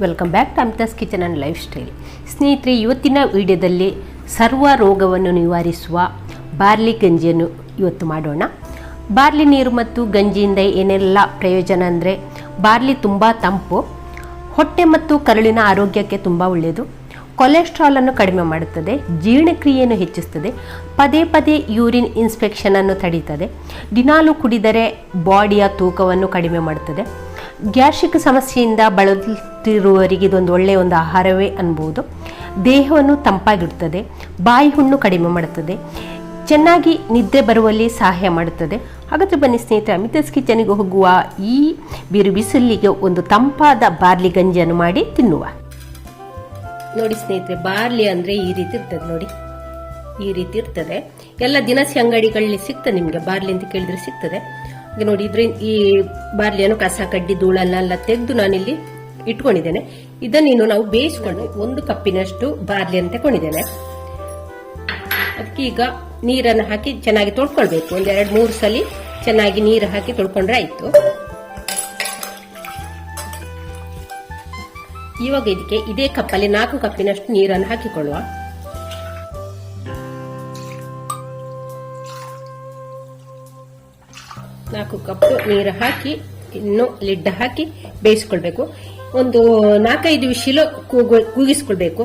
Welcome back to Amita's kitchen and lifestyle ಸ್ನೇಹಿತರೆ, ಇವತ್ತಿನ ವಿಡಿಯೋದಲ್ಲಿ ಸರ್ವ ರೋಗವನ್ನು ನಿವಾರಿಸುವ ಬಾರ್ಲಿ ಗಂಜಿಯನ್ನು ಇವತ್ತು ಮಾಡೋಣ. ಬಾರ್ಲಿ ನೀರು ಮತ್ತು ಗಂಜಿಯಿಂದ ಏನೆಲ್ಲ ಪ್ರಯೋಜನ ಅಂದರೆ, ಬಾರ್ಲಿ ತುಂಬ ತಂಪು, ಹೊಟ್ಟೆ ಮತ್ತು ಕರುಳಿನ ಆರೋಗ್ಯಕ್ಕೆ ತುಂಬ ಒಳ್ಳೆಯದು. ಕೊಲೆಸ್ಟ್ರಾಲನ್ನು ಕಡಿಮೆ ಮಾಡುತ್ತದೆ, ಜೀರ್ಣಕ್ರಿಯೆಯನ್ನು ಹೆಚ್ಚಿಸುತ್ತದೆ ಪದೇ ಪದೇ ಯೂರಿನ್ ಇನ್ಸ್ಪೆಕ್ಷನನ್ನು ತಡೀತದೆ, ದಿನಾಲು ಕುಡಿದರೆ ಬಾಡಿಯ ತೂಕವನ್ನು ಕಡಿಮೆ ಮಾಡುತ್ತದೆ ಗ್ಯಾಸ್ಟ್ರಿಕ್ ಸಮಸ್ಯೆಯಿಂದ ಬಳಲುತ್ತಿರುವವರಿಗೆ ಇದೊಂದು ಒಳ್ಳೆಯ ಒಂದು ಆಹಾರವೇ ಅನ್ಬೋದು. ದೇಹವನ್ನು ತಂಪಾಗಿಡುತ್ತದೆ ಬಾಯಿ ಹುಣ್ಣು ಕಡಿಮೆ ಮಾಡುತ್ತದೆ ಚೆನ್ನಾಗಿ ನಿದ್ದೆ ಬರುವಲ್ಲಿ ಸಹಾಯ ಮಾಡುತ್ತದೆ ಹಾಗಾದರೆ ಬನ್ನಿ ಸ್ನೇಹಿತರೆ ಅಮಿತಾಸ್ ಕಿಚನಿಗೆ ಹೋಗುವ ಈ ಬಿರು ಬಿಸಿಲಿಗೆ ಒಂದು ತಂಪಾದ ಬಾರ್ಲಿ ಗಂಜಿಯನ್ನು ಮಾಡಿ ತಿನ್ನುವ. ನೋಡಿ ಸ್ನೇಹಿತರೆ, ಬಾರ್ಲಿ ಅಂದರೆ ಈ ರೀತಿ ಇರ್ತದೆ ನೋಡಿ. ಈ ರೀತಿ ಇರ್ತದೆ. ಎಲ್ಲ ದಿನಸಿ ಅಂಗಡಿಗಳಲ್ಲಿ ಸಿಗ್ತದೆ ನಿಮಗೆ, ಬಾರ್ಲಿ ಅಂತ ಕೇಳಿದ್ರೆ ಸಿಗ್ತದೆ. ಈಗ ನೋಡಿ ಇದ್ರೆ ಈ ಬಾರ್ಲಿಯನ್ನು ಕಸ ಕಡ್ಡಿ ಧೂಳನ್ನೆಲ್ಲ ತೆಗೆದು ನಾನಿಲ್ಲಿ ಇಟ್ಕೊಂಡಿದ್ದೇನೆ. ಇದನ್ನು ಇನ್ನು ನಾವು ಬೇಯಿಸ್ಕೊಂಡು ಒಂದು ಕಪ್ಪಿನಷ್ಟು ಬಾರ್ಲಿಯನ್ನು ತಗೊಂಡಿದ್ದೇನೆ ಅದಕ್ಕೆ ಈಗ ನೀರನ್ನು ಹಾಕಿ ಚೆನ್ನಾಗಿ ತೊಳ್ಕೊಳ್ಬೇಕು. ಒಂದ್ ಎರಡ್ ಮೂರು ಸಲ ಚೆನ್ನಾಗಿ ನೀರು ಹಾಕಿ ತೊಳ್ಕೊಂಡ್ರೆ ಆಯ್ತು. ಇವಾಗ ಇದಕ್ಕೆ ಇದೇ ಕಪ್ಪಲ್ಲಿ ನಾಲ್ಕು ಕಪ್ಪಿನಷ್ಟು ನೀರನ್ನು ಹಾಕಿಕೊಳ್ಳುವ. ನಾಲ್ಕು ಕಪ್ ನೀರು ಹಾಕಿ, ಇನ್ನು ಲಿಡ್ ಹಾಕಿ ಬೇಯಿಸ್ಕೊಳ್ಬೇಕು. ಒಂದು ನಾಲ್ಕೈದು ವಿಶಿಲು ಕೂಗು, ಕೂಗಿಸ್ಕೊಳ್ಬೇಕು.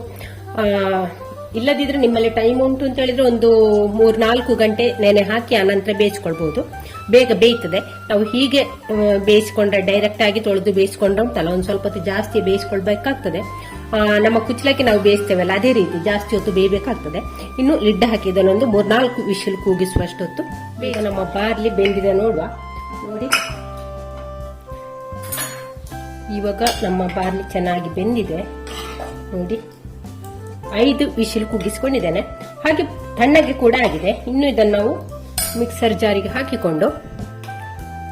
ಇಲ್ಲದಿದ್ರೆ ನಿಮ್ಮಲ್ಲಿ ಟೈಮ್ ಉಂಟು ಅಂತ ಹೇಳಿದ್ರೆ ಒಂದು ಮೂರ್ ನಾಲ್ಕು ಗಂಟೆ ನೆನೆ ಹಾಕಿ ಆನಂತರ ಬೇಯಿಸ್ಕೊಳ್ಬಹುದು ಬೇಗ ಬೇಯ್ತದೆ. ನಾವು ಹೀಗೆ ಬೇಯಿಸ್ಕೊಂಡ್ರೆ ಡೈರೆಕ್ಟ್ ಆಗಿ ತೊಳೆದು ಬೇಯಿಸ್ಕೊಂಡ್ರೆ ಉಂಟಲ್ಲ ಒಂದು ಸ್ವಲ್ಪ ಜಾಸ್ತಿ ಬೇಯಿಸ್ಕೊಳ್ಬೇಕಾಗ್ತದೆ. ನಮ್ಮ ಕುಚ್ಚಲಕ್ಕೆ ನಾವು ಬೇಯಿಸ್ತೇವಲ್ಲ, ಅದೇ ರೀತಿ ಜಾಸ್ತಿ ಹೊತ್ತು ಬೇಯಬೇಕಾಗ್ತದೆ. ಇನ್ನು ಲಿಡ್ ಒಂದು ಮೂರ್ನಾಲ್ಕು ವಿಷಲ್ ಕೂಗಿಸುವಷ್ಟೊತ್ತು ಬೇಗ ನಮ್ಮ ಬಾರ್ಲಿ ಬೆಂದಿದೆ ನೋಡುವ. ನೋಡಿ. ಇವಾಗ ನಮ್ಮ ಬಾರ್ಲಿ ಚೆನ್ನಾಗಿ ಬೆಂದಿದೆ. ನೋಡಿ. ಐದು ವಿಷಲ್ ಕೂಗಿಸ್ಕೊಂಡಿದ್ದೇನೆ. ಹಾಗೆ ತಣ್ಣಗೆ ಕೂಡ ಆಗಿದೆ. ಇನ್ನು ಇದನ್ನು ನಾವು ಮಿಕ್ಸರ್ ಜಾರಿಗೆ ಹಾಕಿಕೊಂಡು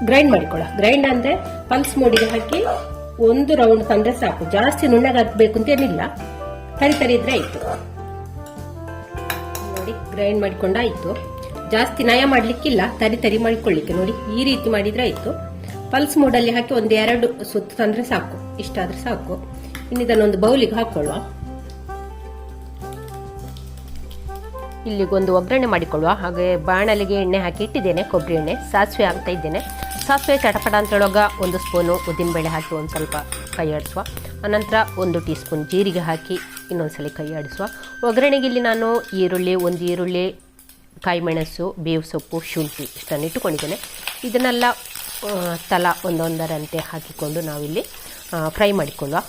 ಗ್ರೈಂಡ್ ಮಾಡಿಕೊಳ್ಳ ಗ್ರೈಂಡ್ ಅಂದ್ರೆ ಪಲ್ಸ್ ಮೋಡಿಗೆ ಹಾಕಿ ಒಂದು ರೌಂಡ್ ತಂದ್ರೆ ಸಾಕು. ಜಾಸ್ತಿ ನುಣ್ಣಗಾಗಬೇಕು ಅಂತ ಏನಿಲ್ಲ. ತರಿ ತರಿ ಇದ್ರೆ ಆಯ್ತು. ನೋಡಿ ಗ್ರೈಂಡ್ ಮಾಡಿಕೊಂಡಾಯ್ತು ಜಾಸ್ತಿ ನಯ ಮಾಡ್ಲಿಕ್ಕಿಲ್ಲ. ತರಿ ತರಿ ಮಾಡಿಕೊಳ್ಳಿಕ್ಕೆ ನೋಡಿ. ಈ ರೀತಿ ಮಾಡಿದ್ರೆ ಆಯ್ತು. ಪಲ್ಸ್ ಮೋಡಲ್ಲಿ ಹಾಕಿ ಒಂದು ಎರಡು ಸುತ್ತು ತಂದ್ರೆ ಸಾಕು. ಇಷ್ಟಾದ್ರೆ ಸಾಕು. ಇನ್ನು ಇದನ್ನೊಂದು ಬೌಲಿಗೆ ಹಾಕೊಳ್ಳುವ. ಇಲ್ಲಿಗೊಂದು ಒಗ್ಗರಣೆ ಮಾಡಿಕೊಳ್ಳುವ. ಹಾಗೆ ಬಾಣಲಿಗೆ ಎಣ್ಣೆ ಹಾಕಿ ಇಟ್ಟಿದ್ದೇನೆ, ಕೊಬ್ಬರಿ ಎಣ್ಣೆ. ಸಾಸಿವೆ ಹಾಕ್ತಾ ಇದ್ದೇನೆ. ಸಾಸಿವೆ ಚಟಪಟ ಅಂತೇಳುವಾಗ ಒಂದು ಸ್ಪೂನು ಉದ್ದಿನಬೇಳೆ ಹಾಕಿ ಒಂದು ಸ್ವಲ್ಪ ಕೈ ಆಡಿಸುವ. ಅನಂತರ ಒಂದು ಟೀ ಸ್ಪೂನ್ ಜೀರಿಗೆ ಹಾಕಿ ಇನ್ನೊಂದ್ಸಲ ಕೈ ಆಡಿಸುವ. ಒಗ್ಗರಣೆಗೆ ಇಲ್ಲಿ ನಾನು ಈರುಳ್ಳಿ, ಒಂದು ಈರುಳ್ಳಿ ಕಾಯಿ ಮೆಣಸು ಬೇವು ಸೊಪ್ಪು, ಶುಂಠಿ ಇಷ್ಟನ್ನು ಇಟ್ಟುಕೊಂಡಿದ್ದೇನೆ. ಇದನ್ನೆಲ್ಲ ತಲಾ ಒಂದೊಂದರಂತೆ ಹಾಕಿಕೊಂಡು ನಾವಿಲ್ಲಿ ಫ್ರೈ ಮಾಡಿಕೊಳ್ಳುವ.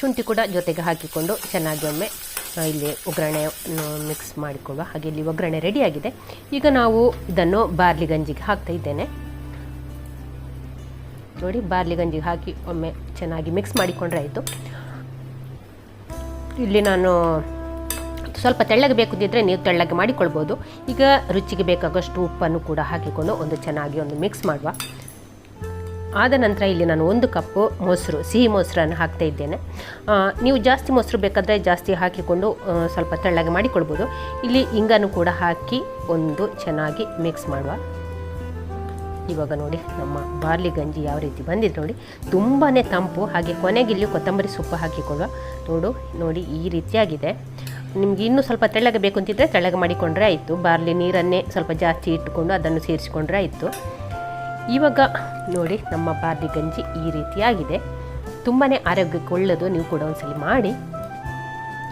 ಶುಂಠಿ ಕೂಡ ಜೊತೆಗೆ ಹಾಕಿಕೊಂಡು ಚೆನ್ನಾಗಿ ಒಮ್ಮೆ ಇಲ್ಲಿ ಒಗ್ಗರಣೆ ಮಿಕ್ಸ್ ಮಾಡಿಕೊಳ್ಳುವ ಹಾಗೆ ಇಲ್ಲಿ ಒಗ್ಗರಣೆ ರೆಡಿಯಾಗಿದೆ ಈಗ ನಾವು ಇದನ್ನು ಬಾರ್ಲಿ ಗಂಜಿಗೆ ಹಾಕ್ತಾ ಇದ್ದೇನೆ. ನೋಡಿ ಬಾರ್ಲಿ ಗಂಜಿಗೆ ಹಾಕಿ ಒಮ್ಮೆ ಚೆನ್ನಾಗಿ ಮಿಕ್ಸ್ ಮಾಡಿಕೊಂಡ್ರೆ ಆಯಿತು. ಇಲ್ಲಿ ನಾನು ಸ್ವಲ್ಪ ತೆಳ್ಳಗೆ ಬೇಕುದಿದ್ರೆ ನೀವು ತೆಳ್ಳಗೆ ಮಾಡಿಕೊಳ್ಬೋದು. ಈಗ ರುಚಿಗೆ ಬೇಕಾಗಷ್ಟು ಉಪ್ಪನ್ನು ಕೂಡ ಹಾಕಿಕೊಂಡು ಒಂದು ಚೆನ್ನಾಗಿ ಒಂದು ಮಿಕ್ಸ್ ಮಾಡುವ. ಆದ ನಂತರ ಇಲ್ಲಿ ನಾನು ಒಂದು ಕಪ್ಪು ಮೊಸರು, ಸಿಹಿ ಮೊಸರನ್ನು ಹಾಕ್ತಾ ಇದ್ದೇನೆ. ನೀವು ಜಾಸ್ತಿ ಮೊಸರು ಬೇಕಾದರೆ ಜಾಸ್ತಿ ಹಾಕಿಕೊಂಡು ಸ್ವಲ್ಪ ತೆಳ್ಳಗೆ ಮಾಡಿಕೊಳ್ಬೋದು. ಇಲ್ಲಿ ಹಿಂಗನ್ನು ಕೂಡ ಹಾಕಿ ಒಂದು ಚೆನ್ನಾಗಿ ಮಿಕ್ಸ್ ಮಾಡುವ. ಇವಾಗ ನೋಡಿ, ನಮ್ಮ ಬಾರ್ಲಿ ಗಂಜಿ ಯಾವ ರೀತಿ ಬಂದಿದೆ ನೋಡಿ. ತುಂಬಾ ತಂಪು, ಹಾಗೆ ಕೊನೆಗೆ ಇಲ್ಲಿ ಕೊತ್ತಂಬರಿ ಸೊಪ್ಪು ಹಾಕಿಕೊಳ್ಳುವ. ನೋಡು, ನೋಡಿ, ಈ ರೀತಿಯಾಗಿದೆ. ನಿಮಗೆ ಇನ್ನೂ ಸ್ವಲ್ಪ ತೆಳ್ಳಗೆ ಬೇಕು ಅಂತಿದ್ರೆ ತೆಳ್ಳಗೆ ಮಾಡಿಕೊಂಡ್ರೆ ಆಯಿತು. ಬಾರ್ಲಿ ನೀರನ್ನೇ ಸ್ವಲ್ಪ ಜಾಸ್ತಿ ಇಟ್ಟುಕೊಂಡು ಅದನ್ನು ಸೇರಿಸಿಕೊಂಡ್ರೆ ಆಯಿತು. ಇವಾಗ ನೋಡಿ ನಮ್ಮ ಬಾರ್ಲಿ ಗಂಜಿ ಈ ರೀತಿಯಾಗಿದೆ. ತುಂಬಾ ಆರೋಗ್ಯಕ್ಕೆ ಒಳ್ಳೆಯದು ನೀವು ಕೂಡ ಒಂದ್ಸಲಿ ಮಾಡಿ.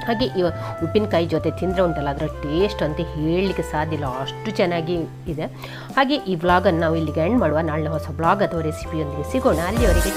ಹಾಗೆ ಇವ ಉಪ್ಪಿನಕಾಯಿ ಜೊತೆ ತಿಂದರೆ ಉಂಟಲ್ಲ ಅದರ ಟೇಸ್ಟ್ ಅಂತ ಹೇಳಲಿಕ್ಕೆ ಸಾಧ್ಯ ಇಲ್ಲ, ಅಷ್ಟು ಚೆನ್ನಾಗಿ ಇದೆ. ಹಾಗೆ ಈ ವ್ಲಾಗನ್ನು ನಾವು ಇಲ್ಲಿಗೆ ಎಂಡ್ ಮಾಡುವ. ನಾಳೆ ಹೊಸ ಬ್ಲಾಗ್ ಅಥವಾ ರೆಸಿಪಿಯೊಂದಿಗೆ ಸಿಗೋಣ. ಅಲ್ಲಿಯವರೆಗೆ